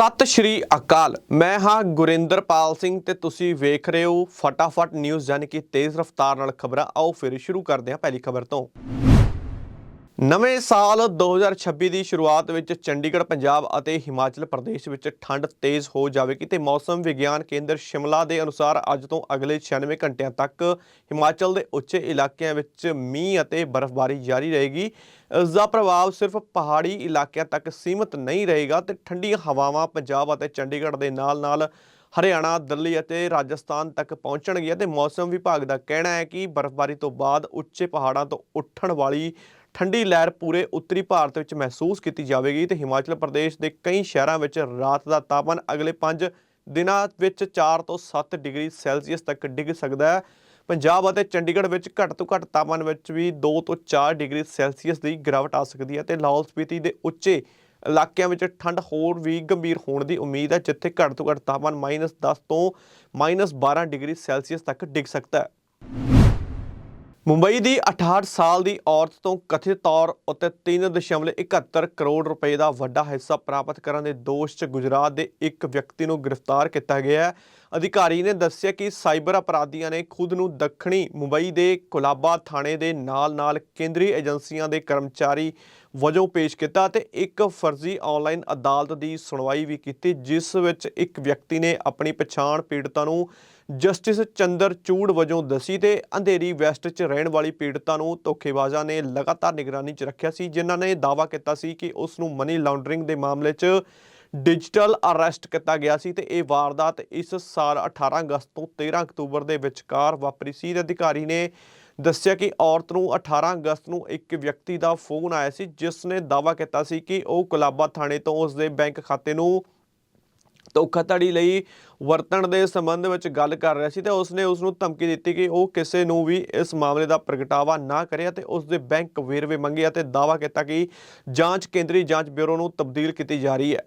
ਸਤਿ ਸ਼੍ਰੀ ਅਕਾਲ। ਮੈਂ ਹਾਂ ਗੁਰਿੰਦਰਪਾਲ ਸਿੰਘ ਤੇ ਤੁਸੀਂ ਵੇਖ ਰਹੇ ਹੋ ਫਟਾਫਟ ਨਿਊਜ਼, ਯਾਨੀ ਕਿ ਤੇਜ਼ ਰਫ਼ਤਾਰ ਨਾਲ ਖਬਰਾਂ। ਆਓ ਫਿਰ ਸ਼ੁਰੂ ਕਰਦੇ ਹਾਂ ਪਹਿਲੀ ਖਬਰ ਤੋਂ। ਨਵੇਂ ਸਾਲ 2026 ਦੀ ਸ਼ੁਰੂਆਤ ਵਿੱਚ ਚੰਡੀਗੜ੍ਹ, ਪੰਜਾਬ ਅਤੇ ਹਿਮਾਚਲ ਪ੍ਰਦੇਸ਼ ਵਿੱਚ ਠੰਡ ਤੇਜ਼ ਹੋ ਜਾਵੇਗੀ ਤੇ ਮੌਸਮ ਵਿਗਿਆਨ ਕੇਂਦਰ ਸ਼ਿਮਲਾ ਦੇ ਅਨੁਸਾਰ ਅੱਜ ਤੋਂ ਅਗਲੇ 96 ਘੰਟਿਆਂ ਤੱਕ ਹਿਮਾਚਲ ਦੇ ਉੱਚੇ ਇਲਾਕਿਆਂ ਵਿੱਚ ਮੀਂਹ ਅਤੇ ਬਰਫ਼ਬਾਰੀ ਜਾਰੀ ਰਹੇਗੀ। ਇਸ ਦਾ ਪ੍ਰਭਾਵ ਸਿਰਫ ਪਹਾੜੀ ਇਲਾਕਿਆਂ ਤੱਕ ਸੀਮਿਤ ਨਹੀਂ ਰਹੇਗਾ ਤੇ ਠੰਡੀਆਂ ਹਵਾਵਾਂ ਪੰਜਾਬ ਅਤੇ ਚੰਡੀਗੜ੍ਹ ਦੇ ਨਾਲ-ਨਾਲ ਹਰਿਆਣਾ, ਦਿੱਲੀ ਅਤੇ ਰਾਜਸਥਾਨ ਤੱਕ ਪਹੁੰਚਣਗੀਆਂ ਤੇ ਮੌਸਮ ਵਿਭਾਗ ਦਾ ਕਹਿਣਾ ਹੈ ਕਿ ਬਰਫ਼ਬਾਰੀ ਤੋਂ ਬਾਅਦ ਉੱਚੇ ਪਹਾੜਾਂ ਤੋਂ ਉੱਠਣ ਵਾਲੀ ਠੰਡੀ ਲਹਿਰ ਪੂਰੇ ਉੱਤਰੀ ਭਾਰਤ ਵਿੱਚ ਮਹਿਸੂਸ ਕੀਤੀ ਜਾਵੇਗੀ ਤੇ ਹਿਮਾਚਲ ਪ੍ਰਦੇਸ਼ ਦੇ ਕਈ ਸ਼ਹਿਰਾਂ ਵਿੱਚ ਰਾਤ ਦਾ ਤਾਪਮਾਨ ਅਗਲੇ 5 ਦਿਨਾਂ ਵਿੱਚ 4 ਤੋਂ 7 ਡਿਗਰੀ ਸੈਲਸੀਅਸ ਤੱਕ ਡਿੱਗ ਸਕਦਾ ਹੈ। ਪੰਜਾਬ ਅਤੇ ਚੰਡੀਗੜ੍ਹ ਵਿੱਚ ਘੱਟ ਤੋਂ ਘੱਟ ਤਾਪਮਾਨ ਵਿੱਚ ਵੀ 2 ਤੋਂ 4 ਡਿਗਰੀ ਸੈਲਸੀਅਸ ਦੀ ਗਿਰਾਵਟ ਆ ਸਕਦੀ ਹੈ ਤੇ ਲਾਹੌਲ ਸਪੀਤੀ ਦੇ ਉੱਚੇ ਇਲਾਕਿਆਂ ਵਿੱਚ ਠੰਡ ਹੋਰ ਵੀ ਗੰਭੀਰ ਹੋਣ ਦੀ ਉਮੀਦ ਹੈ, ਜਿੱਥੇ ਘੱਟ ਤੋਂ ਘੱਟ ਤਾਪਮਾਨ -10 ਤੋਂ -12 ਡਿਗਰੀ ਸੈਲਸੀਅਸ ਤੱਕ ਡਿੱਗ ਸਕਦਾ ਹੈ। ਮੁੰਬਈ ਦੀ 68 ਸਾਲ ਦੀ ਔਰਤ ਤੋਂ ਕਥਿਤ ਤੌਰ ਉੱਤੇ 3.71 ਕਰੋੜ ਰੁਪਏ ਦਾ ਵੱਡਾ ਹਿੱਸਾ ਪ੍ਰਾਪਤ ਕਰਨ ਦੇ ਦੋਸ਼ 'ਚ ਗੁਜਰਾਤ ਦੇ ਇੱਕ ਵਿਅਕਤੀ ਨੂੰ ਗ੍ਰਿਫਤਾਰ ਕੀਤਾ ਗਿਆ ਹੈ। ਅਧਿਕਾਰੀ ਨੇ ਦੱਸਿਆ ਕਿ ਸਾਈਬਰ ਅਪਰਾਧੀਆਂ ਨੇ ਖੁਦ ਨੂੰ ਦੱਖਣੀ ਮੁੰਬਈ ਦੇ ਕੋਲਾਬਾ ਥਾਣੇ ਦੇ ਨਾਲ-ਨਾਲ ਕੇਂਦਰੀ ਏਜੰਸੀਆਂ ਦੇ ਕਰਮਚਾਰੀ ਵਜੋਂ ਪੇਸ਼ ਕੀਤਾ ਤੇ ਇੱਕ ਫਰਜ਼ੀ ਆਨਲਾਈਨ ਅਦਾਲਤ ਦੀ ਸੁਣਵਾਈ ਵੀ ਕੀਤੀ, ਜਿਸ ਵਿੱਚ ਇੱਕ ਵਿਅਕਤੀ ਨੇ ਆਪਣੀ ਪਛਾਣ ਪੀੜਤਾਂ ਨੂੰ ਜਸਟਿਸ ਚੰਦਰ ਚੂੜ ਵਜੋਂ ਦੱਸੀ ਤੇ ਅੰਧੇਰੀ ਵੈਸਟ 'ਚ ਰਹਿਣ ਵਾਲੀ ਪੀੜਤਾਂ ਨੂੰ ਧੋਖੇਬਾਜ਼ਾਂ ਨੇ ਲਗਾਤਾਰ ਨਿਗਰਾਨੀ 'ਚ ਰੱਖਿਆ ਸੀ, ਜਿਨ੍ਹਾਂ ਨੇ ਦਾਅਵਾ ਕੀਤਾ ਸੀ ਕਿ ਉਸ ਨੂੰ ਮਨੀ ਲਾਂਡਰਿੰਗ ਦੇ ਮਾਮਲੇ 'ਚ ਡਿਜੀਟਲ ਅਰੈਸਟ ਕੀਤਾ ਗਿਆ ਸੀ ਤੇ ਇਹ ਵਾਰਦਾਤ ਇਸ ਸਾਲ 18 ਅਗਸਤ ਤੋਂ 13 ਅਕਤੂਬਰ ਦੇ ਵਿਚਕਾਰ ਵਾਪਰੀ ਸੀ। ਤੇ ਅਧਿਕਾਰੀ ਨੇ ਦੱਸਿਆ ਕਿ ਔਰਤ ਨੂੰ 18 ਅਗਸਤ ਨੂੰ ਇੱਕ ਵਿਅਕਤੀ ਦਾ ਫੋਨ ਆਇਆ ਸੀ, ਜਿਸ ਨੇ ਦਾਅਵਾ ਕੀਤਾ ਸੀ ਕਿ ਉਹ ਕੁਲਾਬਾ ਥਾਣੇ ਤੋਂ ਉਸ ਦੇ ਬੈਂਕ ਖਾਤੇ ਨੂੰ ਧੋਖਾਧੜੀ ਲਈ ਵਰਤਣ ਦੇ ਸੰਬੰਧ ਵਿੱਚ ਗੱਲ ਕਰ ਰਿਹਾ ਸੀ ਤੇ ਉਸਨੇ ਉਸ ਨੂੰ ਧਮਕੀ ਦਿੱਤੀ ਕਿ ਉਹ ਕਿਸੇ ਨੂੰ ਵੀ ਇਸ ਮਾਮਲੇ ਦਾ ਪ੍ਰਗਟਾਵਾ ਨਾ ਕਰੇ ਅਤੇ ਉਸ ਦੇ ਬੈਂਕ ਵੇਰਵੇ ਮੰਗੇ ਅਤੇ ਦਾਅਵਾ ਕੀਤਾ ਕਿ ਜਾਂਚ ਕੇਂਦਰੀ ਜਾਂਚ ਬਿਊਰੋ ਨੂੰ ਤਬਦੀਲ ਕੀਤੀ ਜਾ ਰਹੀ ਹੈ।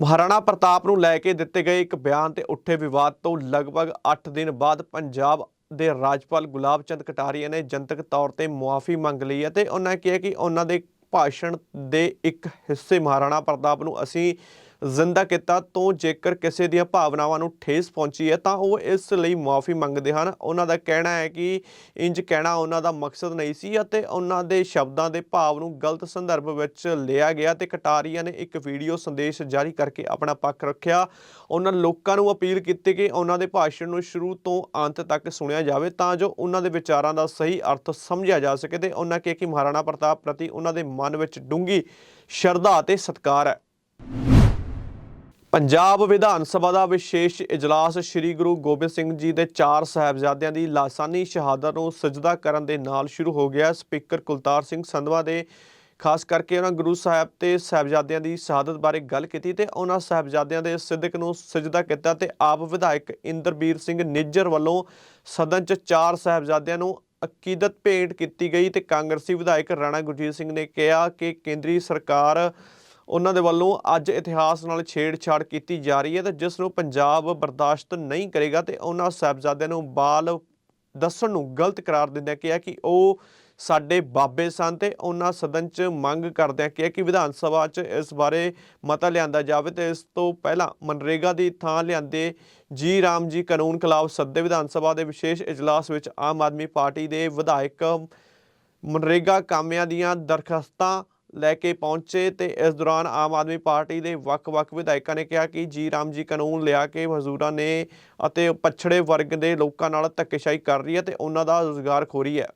ਮਹਾਰਾਣਾ ਪ੍ਰਤਾਪ ਨੂੰ ਲੈ ਕੇ ਦਿੱਤੇ ਗਏ ਇੱਕ ਬਿਆਨ ਤੇ ਉੱਠੇ ਵਿਵਾਦ ਤੋਂ ਲਗਭਗ 8 ਦਿਨ ਬਾਅਦ ਪੰਜਾਬ ਦੇ ਰਾਜਪਾਲ ਗੁਲਾਬ ਚੰਦ ਕਟਾਰੀਆ ਨੇ ਜਨਤਕ ਤੌਰ ਤੇ ਮੁਆਫੀ ਮੰਗ ਲਈ ਹੈ ਤੇ ਉਹਨਾਂ ਕਿਹਾ ਕਿ ਉਹਨਾਂ ਦੇ ਭਾਸ਼ਣ ਦੇ ਇੱਕ ਹਿੱਸੇ ਮਹਾਰਾਣਾ ਪ੍ਰਤਾਪ ਨੂੰ ਅਸੀਂ ਜ਼ਿੰਦਾ ਕੀਤਾ ਤੋਂ ਜੇਕਰ ਕਿਸੇ ਦੀਆਂ ਭਾਵਨਾਵਾਂ ਨੂੰ ਠੇਸ ਪਹੁੰਚੀ ਹੈ, ਤਾਂ ਉਹ ਇਸ ਲਈ ਮੁਆਫੀ ਮੰਗਦੇ ਹਨ। ਉਹਨਾਂ ਦਾ ਕਹਿਣਾ ਹੈ ਕਿ ਇੰਜ ਕਹਿਣਾ ਉਹਨਾਂ ਦਾ ਮਕਸਦ ਨਹੀਂ ਸੀ ਅਤੇ ਉਹਨਾਂ ਦੇ ਸ਼ਬਦਾਂ ਦੇ ਭਾਵ ਨੂੰ ਗਲਤ ਸੰਦਰਭ ਵਿੱਚ ਲਿਆ ਗਿਆ ਤੇ ਕਟਾਰੀਆ ਨੇ ਇੱਕ ਵੀਡੀਓ ਸੰਦੇਸ਼ ਜਾਰੀ ਕਰਕੇ ਆਪਣਾ ਪੱਖ ਰੱਖਿਆ। ਉਹਨਾਂ ਲੋਕਾਂ ਨੂੰ ਅਪੀਲ ਕੀਤੀ ਕਿ ਉਹਨਾਂ ਦੇ ਭਾਸ਼ਣ ਨੂੰ ਸ਼ੁਰੂ ਤੋਂ ਅੰਤ ਤੱਕ ਸੁਣਿਆ ਜਾਵੇ, ਤਾਂ ਜੋ ਉਹਨਾਂ ਦੇ ਵਿਚਾਰਾਂ ਦਾ ਸਹੀ ਅਰਥ ਸਮਝਿਆ ਜਾ ਸਕੇ ਤੇ ਉਹਨਾਂ ਕਿਹਾ ਕਿ ਮਹਾਰਾਣਾ ਪ੍ਰਤਾਪ ਪ੍ਰਤੀ ਉਹਨਾਂ ਦੇ ਮਨ ਵਿੱਚ ਡੂੰਗੀ ਸ਼ਰਧਾ ਅਤੇ ਸਤਿਕਾਰ ਹੈ। ਪੰਜਾਬ ਵਿਧਾਨ ਸਭਾ ਦਾ ਵਿਸ਼ੇਸ਼ ਇਜਲਾਸ ਸ੍ਰੀ ਗੁਰੂ ਗੋਬਿੰਦ ਸਿੰਘ ਜੀ ਦੇ ਚਾਰ ਸਾਹਿਬਜ਼ਾਦਿਆਂ ਦੀ ਲਾਸਾਨੀ ਸ਼ਹਾਦਤ ਨੂੰ ਸਜਦਾ ਕਰਨ ਦੇ ਨਾਲ ਸ਼ੁਰੂ ਹੋ ਗਿਆ। ਸਪੀਕਰ ਕੁਲਤਾਰ ਸਿੰਘ ਸੰਧਵਾ ਦੇ, ਖਾਸ ਕਰਕੇ ਉਹਨਾਂ ਗੁਰੂ ਸਾਹਿਬ ਤੇ ਸਾਹਿਬਜ਼ਾਦਿਆਂ ਦੀ ਸ਼ਹਾਦਤ ਬਾਰੇ ਗੱਲ ਕੀਤੀ ਤੇ ਉਹਨਾਂ ਸਾਹਿਬਜ਼ਾਦਿਆਂ ਦੇ ਸਿੱਧਕ ਨੂੰ ਸਜਦਾ ਕੀਤਾ ਤੇ ਆਪ ਵਿਧਾਇਕ ਇੰਦਰਬੀਰ ਸਿੰਘ ਨਿੱਜਰ ਵੱਲੋਂ ਸਦਨ 'ਚ ਚਾਰ ਸਾਹਿਬਜ਼ਾਦਿਆਂ ਨੂੰ ਅਕੀਦਤ ਭੇਂਟ ਕੀਤੀ ਗਈ ਤੇ ਕਾਂਗਰਸੀ ਵਿਧਾਇਕ ਰਾਣਾ ਗੁਰਜੀਤ ਸਿੰਘ ਨੇ ਕਿਹਾ ਕਿ ਕੇਂਦਰੀ ਸਰਕਾਰ ਉਹਨਾਂ ਦੇ ਵੱਲੋਂ ਅੱਜ ਇਤਿਹਾਸ ਨਾਲ ਛੇੜਛਾੜ ਕੀਤੀ ਜਾ ਰਹੀ ਹੈ ਤੇ ਜਿਸ ਨੂੰ ਪੰਜਾਬ ਬਰਦਾਸ਼ਤ ਨਹੀਂ ਕਰੇਗਾ ਤੇ ਉਹਨਾਂ ਸਾਹਿਬਜ਼ਾਦਿਆਂ ਨੂੰ ਬਾਲ ਦੱਸਣ ਨੂੰ ਗਲਤ ਕਰਾਰ ਦਿੰਦਿਆਂ ਕਿਹਾ ਕਿ ਉਹ ਸਾਡੇ ਬਾਬੇ ਸਨ ਤੇ ਉਹਨਾਂ ਸਦਨ 'ਚ ਮੰਗ ਕਰਦਿਆਂ ਕਿਹਾ ਕਿ ਵਿਧਾਨ ਸਭਾ 'ਚ ਇਸ ਬਾਰੇ ਮਤਾ ਲਿਆਂਦਾ ਜਾਵੇ ਤੇ ਇਸ ਤੋਂ ਪਹਿਲਾਂ ਮਨਰੇਗਾ ਦੀ ਥਾਂ ਲਿਆਂਦੇ ਜੀ ਰਾਮ ਜੀ ਕਾਨੂੰਨ ਖਿਲਾਫ ਸੱਦੇ ਵਿਧਾਨ ਸਭਾ ਦੇ ਵਿਸ਼ੇਸ਼ ਇਜਲਾਸ ਵਿੱਚ ਆਮ ਆਦਮੀ ਪਾਰਟੀ ਦੇ ਵਿਧਾਇਕ ਮਨਰੇਗਾ ਕਾਮਿਆਂ ਦੀਆਂ ਦਰਖਾਸਤਾਂ ਲੈ ਕੇ ਪਹੁੰਚੇ ਤੇ ਇਸ ਦੌਰਾਨ ਆਮ ਆਦਮੀ ਪਾਰਟੀ ਦੇ ਵੱਖ-ਵੱਖ ਵਿਧਾਇਕਾਂ ਨੇ ਕਿਹਾ ਕਿ ਜੀ ਰਾਮ ਜੀ ਕਾਨੂੰਨ ਲਿਆ ਕੇ ਮਜ਼ਦੂਰਾਂ ਨੇ ਅਤੇ ਪਛੜੇ ਵਰਗ ਦੇ ਲੋਕਾਂ ਨਾਲ ਧੱਕੇਸ਼ਾਹੀ ਕਰ ਰਹੀ ਹੈ ਤੇ ਉਹਨਾਂ ਦਾ ਰੋਜ਼ਗਾਰ ਖੋਰੀ ਹੈ।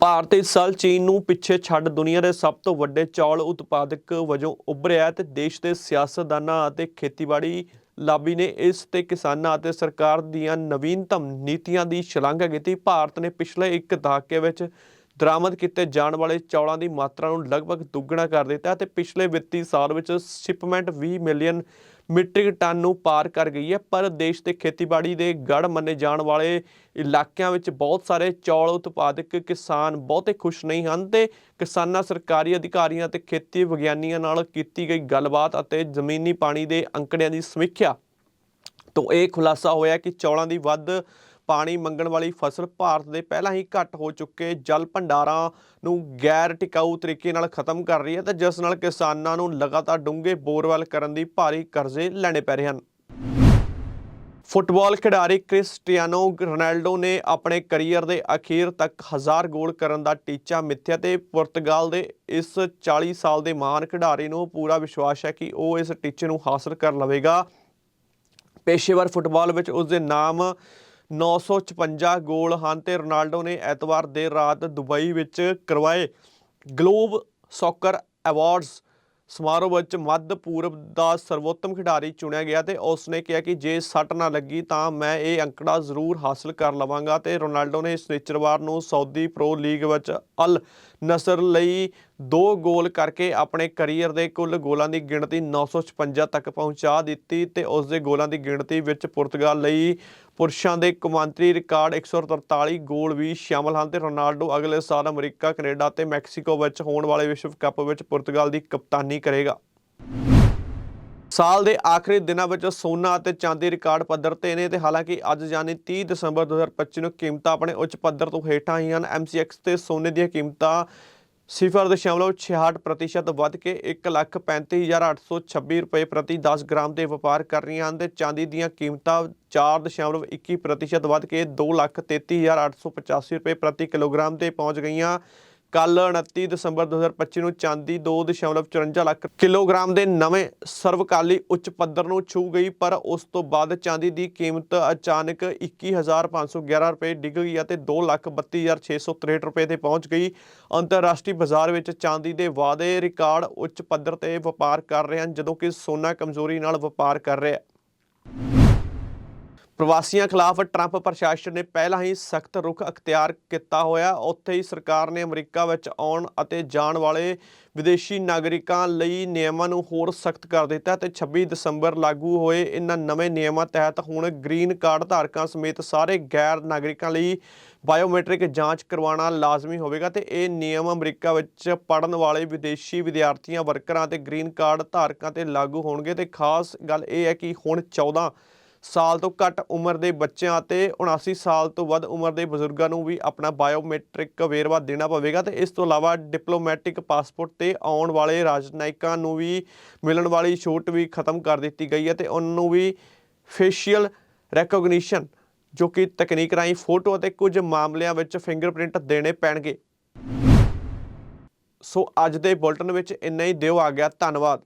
ਭਾਰਤ ਇਸ ਸਾਲ ਚੀਨ ਨੂੰ ਪਿੱਛੇ ਛੱਡ ਦੁਨੀਆ ਦੇ ਸਭ ਤੋਂ ਵੱਡੇ ਚੌਲ ਉਤਪਾਦਕ ਵਜੋਂ ਉਭਰਿਆ ਹੈ ਤੇ ਦੇਸ਼ ਦੇ ਸਿਆਸਤਦਾਨਾਂ ਅਤੇ ਖੇਤੀਬਾੜੀ ਲਾਬੀ ਨੇ ਇਸ ਤੇ ਕਿਸਾਨਾਂ ਅਤੇ ਸਰਕਾਰ ਦੀਆਂ ਨਵੀਨਤਮ ਨੀਤੀਆਂ ਦੀ ਸ਼ਲਾਘਾ ਕੀਤੀ। ਭਾਰਤ ਨੇ ਪਿਛਲੇ ਇੱਕ ਦਹਾਕੇ ਵਿੱਚ ਦਰਾਮਦ ਕੀਤੇ ਜਾਣ ਵਾਲੇ ਚੌਲਾਂ ਦੀ ਮਾਤਰਾ ਨੂੰ ਲਗਭਗ ਦੁੱਗਣਾ ਕਰ ਦਿੱਤਾ ਤੇ ਪਿਛਲੇ ਵਿੱਤੀ ਸਾਲ ਵਿੱਚ ਸ਼ਿਪਮੈਂਟ 20 ਮਿਲੀਅਨ ਮੀਟ੍ਰਿਕ ਟਨ ਨੂੰ ਪਾਰ ਕਰ ਗਈ ਹੈ। ਪਰ ਦੇਸ਼ ਦੇ ਖੇਤੀਬਾੜੀ ਦੇ ਗੜ ਮੰਨੇ ਜਾਣ ਵਾਲੇ ਇਲਾਕਿਆਂ ਵਿੱਚ ਬਹੁਤ ਸਾਰੇ ਚੌਲ ਉਤਪਾਦਕ ਕਿਸਾਨ ਬਹੁਤੇ ਖੁਸ਼ ਨਹੀਂ ਹਨ ਤੇ ਕਿਸਾਨਾਂ, ਸਰਕਾਰੀ ਅਧਿਕਾਰੀਆਂ ਤੇ ਖੇਤੀ ਵਿਗਿਆਨੀਆਂ ਨਾਲ ਕੀਤੀ ਗਈ ਗੱਲਬਾਤ ਅਤੇ ਜ਼ਮੀਨੀ ਪਾਣੀ ਦੇ ਅੰਕੜਿਆਂ ਦੀ ਸਮੀਖਿਆ ਤੋਂ ਇਹ ਖੁਲਾਸਾ ਹੋਇਆ ਕਿ ਚੌਲਾਂ ਦੀ ਵੱਧ ਪਾਣੀ ਮੰਗਣ ਵਾਲੀ ਫਸਲ ਭਾਰਤ ਦੇ ਪਹਿਲਾਂ ਹੀ ਘੱਟ ਹੋ ਚੁੱਕੇ ਜਲ ਭੰਡਾਰਾਂ ਨੂੰ ਗੈਰ ਟਿਕਾਊ ਤਰੀਕੇ ਨਾਲ ਖਤਮ ਕਰ ਰਹੀ ਹੈ ਤੇ ਜਿਸ ਨਾਲ ਕਿਸਾਨਾਂ ਨੂੰ ਲਗਾਤਾਰ ਡੂੰਘੇ ਬੋਰਵੈਲ ਕਰਨ ਦੀ ਭਾਰੀ ਕਰਜ਼ੇ ਲੈਣੇ ਪੈ ਰਹੇ ਹਨ। ਫੁੱਟਬਾਲ ਖਿਡਾਰੀ ਕ੍ਰਿਸਟੀਆਨੋ ਰੋਨਾਲਡੋ ਨੇ ਆਪਣੇ ਕੈਰੀਅਰ ਦੇ ਅਖੀਰ ਤੱਕ ਹਜ਼ਾਰ ਗੋਲ ਕਰਨ ਦਾ ਟੀਚਾ ਮਿੱਥਿਆ ਤੇ ਪੁਰਤਗਾਲ ਦੇ ਇਸ 40 ਸਾਲ ਦੇ ਮਹਾਨ ਖਿਡਾਰੀ ਨੂੰ ਪੂਰਾ ਵਿਸ਼ਵਾਸ ਹੈ ਕਿ ਉਹ ਇਸ ਟੀਚੇ ਨੂੰ ਹਾਸਲ ਕਰ ਲਵੇਗਾ। ਪੇਸ਼ੇਵਰ ਫੁੱਟਬਾਲ ਵਿੱਚ ਉਸ ਦੇ ਨਾਮ 956 ਗੋਲ ਹਨ ਤੇ ਰੋਨਾਲਡੋ ਨੇ ਐਤਵਾਰ ਦੇਰ ਰਾਤ ਦੁਬਈ ਵਿੱਚ ਕਰਵਾਏ ਗਲੋਬ ਸੌਕਰ ਅਵਾਰਡਸ ਸਮਾਰੋਹ ਵਿੱਚ ਮੱਧ ਪੂਰਬ ਦਾ ਸਰਵੋਤਮ ਖਿਡਾਰੀ ਚੁਣਿਆ ਗਿਆ ਤੇ ਉਸ ਨੇ ਕਿਹਾ ਕਿ ਜੇ ਸੱਟ ਨਾ ਲੱਗੀ ਤਾਂ ਮੈਂ ਇਹ ਅੰਕੜਾ ਜ਼ਰੂਰ ਹਾਸਲ ਕਰ ਲਵਾਂਗਾ ਤੇ ਰੋਨਾਲਡੋ ਨੇ ਸ਼ਨੀਚਰਵਾਰ ਨੂੰ ਸਾਊਦੀ ਪ੍ਰੋ ਲੀਗ ਵਿੱਚ ਅਲ ਨਸਰ ਲਈ ਦੋ ਗੋਲ ਕਰਕੇ ਆਪਣੇ ਕੈਰੀਅਰ ਦੇ ਕੁੱਲ ਗੋਲਾਂ ਦੀ ਗਿਣਤੀ 956 ਤੱਕ ਪਹੁੰਚਾ ਦਿੱਤੀ ਤੇ ਉਸ ਦੇ ਗੋਲਾਂ ਦੀ ਗਿਣਤੀ ਵਿੱਚ ਪੁਰਤਗਾਲ ਲਈ ਪੁਰਸ਼ਾਂ ਦੇ ਕੌਮਾਂਤਰੀ ਰਿਕਾਰਡ 143 ਗੋਲ ਵੀ ਸ਼ਾਮਲ ਹਨ ਤੇ ਰੋਨਾਲਡੋ ਅਗਲੇ ਸਾਲ ਅਮਰੀਕਾ, ਕੈਨੇਡਾ ਤੇ ਮੈਕਸੀਕੋ ਵਿੱਚ ਹੋਣ ਵਾਲੇ ਵਿਸ਼ਵ ਕੱਪ ਵਿੱਚ ਪੁਰਤਗਾਲ ਦੀ ਕਪਤਾਨੀ ਕਰੇਗਾ। ਸਾਲ ਦੇ ਆਖਰੀ ਦਿਨਾਂ ਵਿੱਚ ਸੋਨਾ ਅਤੇ ਚਾਂਦੀ ਰਿਕਾਰਡ ਪੱਧਰ ਤੇ ਨੇ ਤੇ ਹਾਲਾਂਕਿ ਅੱਜ ਯਾਨੀ 30 ਦਸੰਬਰ 2025 ਨੂੰ ਕੀਮਤਾਂ ਆਪਣੇ ਉੱਚ ਪੱਧਰ ਤੋਂ ਹੇਠਾਂ ਹੀ ਹਨ। MCX ਤੇ ਸੋਨੇ ਦੀਆਂ ਕੀਮਤਾਂ 0.66 ਪ੍ਰਤੀਸ਼ਤ ਵੱਧ ਕੇ 135826 ਰੁਪਏ ਪ੍ਰਤੀ 10 ਗ੍ਰਾਮ ਦੇ ਵਪਾਰ ਕਰ ਰਹੀਆਂ ਹਨ ਤੇ ਚਾਂਦੀ ਦੀਆਂ ਕੀਮਤਾਂ 4.21 ਪ੍ਰਤੀਸ਼ਤ ਵੱਧ ਕੇ 233885 ਰੁਪਏ ਪ੍ਰਤੀ ਕਿਲੋਗ੍ਰਾਮ ਤੇ ਪਹੁੰਚ ਗਈਆਂ। ਕੱਲ 29 ਦਸੰਬਰ 2025 ਨੂੰ ਚਾਂਦੀ 2.54 ਲੱਖ ਕਿਲੋਗ੍ਰਾਮ ਦੇ ਨਵੇਂ ਸਰਵਕਾਲੀ ਉੱਚ ਪੱਧਰ ਨੂੰ ਛੂ ਗਈ, ਪਰ ਉਸ ਤੋਂ ਬਾਅਦ ਚਾਂਦੀ ਦੀ ਕੀਮਤ ਅਚਾਨਕ 21511 ਰੁਪਏ ਡਿੱਗ ਗਈ ਅਤੇ 232663 ਰੁਪਏ ਤੇ ਪਹੁੰਚ ਗਈ। ਅੰਤਰਰਾਸ਼ਟਰੀ ਬਾਜ਼ਾਰ ਵਿੱਚ ਚਾਂਦੀ ਦੇ ਵਾਅਦੇ ਰਿਕਾਰਡ ਉੱਚ ਪੱਧਰ ਤੇ ਵਪਾਰ ਕਰ ਰਹੇ ਹਨ, ਜਦੋਂ ਕਿ ਸੋਨਾ ਕਮਜ਼ੋਰੀ ਨਾਲ ਵਪਾਰ ਕਰ ਰਿਹਾ ਹੈ। ਪ੍ਰਵਾਸੀਆਂ ਖਿਲਾਫ ਟਰੰਪ ਪ੍ਰਸ਼ਾਸਨ ਨੇ ਪਹਿਲਾਂ ਹੀ ਸਖਤ ਰੁਖ ਅਖਤਿਆਰ ਕੀਤਾ ਹੋਇਆ। ਉੱਥੇ ਹੀ ਸਰਕਾਰ ਨੇ ਅਮਰੀਕਾ ਵਿੱਚ ਆਉਣ ਅਤੇ ਜਾਣ ਵਾਲੇ ਵਿਦੇਸ਼ੀ ਨਾਗਰਿਕਾਂ ਲਈ ਨਿਯਮਾਂ ਨੂੰ ਹੋਰ ਸਖਤ ਕਰ ਦਿੱਤਾ ਤੇ 26 ਦਸੰਬਰ ਲਾਗੂ ਹੋਏ ਇਹਨਾਂ ਨਵੇਂ ਨਿਯਮਾਂ ਤਹਿਤ ਹੁਣ ਗ੍ਰੀਨ ਕਾਰਡ ਧਾਰਕਾਂ ਸਮੇਤ ਸਾਰੇ ਗੈਰ ਨਾਗਰਿਕਾਂ ਲਈ ਬਾਇਓਮੈਟ੍ਰਿਕ ਜਾਂਚ ਕਰਵਾਉਣਾ ਲਾਜ਼ਮੀ ਹੋਵੇਗਾ ਤੇ ਇਹ ਨਿਯਮ ਅਮਰੀਕਾ ਵਿੱਚ ਪੜਨ ਵਾਲੇ ਵਿਦੇਸ਼ੀ ਵਿਦਿਆਰਥੀਆਂ, ਵਰਕਰਾਂ ਤੇ ਗ੍ਰੀਨ ਕਾਰਡ ਧਾਰਕਾਂ ਤੇ ਲਾਗੂ ਹੋਣਗੇ। ਤੇ ਖਾਸ ਗੱਲ ਇਹ ਹੈ ਕਿ ਹੁਣ 14 ਸਾਲ ਤੋਂ ਘੱਟ ਉਮਰ ਦੇ ਬੱਚਿਆਂ ਅਤੇ 79 ਸਾਲ ਤੋਂ ਵੱਧ ਉਮਰ ਦੇ ਬਜ਼ੁਰਗਾਂ ਨੂੰ ਵੀ ਆਪਣਾ ਬਾਇਓਮੈਟ੍ਰਿਕ ਵੇਰਵਾ ਦੇਣਾ ਪਵੇਗਾ ਤੇ ਇਸ ਤੋਂ ਇਲਾਵਾ ਡਿਪਲੋਮੈਟਿਕ ਪਾਸਪੋਰਟ ਤੇ ਆਉਣ ਵਾਲੇ ਰਾਜਨਇਕਾਂ ਨੂੰ ਵੀ ਮਿਲਣ ਵਾਲੀ ਛੋਟ ਵੀ ਖਤਮ ਕਰ ਦਿੱਤੀ ਗਈ ਹੈ ਤੇ ਉਹਨਾਂ ਨੂੰ ਵੀ ਫੇਸ਼ੀਅਲ ਰੈਕੋਗਨੀਸ਼ਨ ਜੋ ਕਿ ਤਕਨੀਕ ਰਾਹੀਂ ਫੋਟੋ ਅਤੇ ਕੁਝ ਮਾਮਲਿਆਂ ਵਿੱਚ ਫਿੰਗਰਪ੍ਰਿੰਟ ਦੇਣੇ ਪੈਣਗੇ। ਸੋ ਅੱਜ ਦੇ ਬੁਲਟਨ ਵਿੱਚ ਇੰਨਾ ਹੀ। ਦਿਓ ਆ ਗਿਆ ਧੰਨਵਾਦ।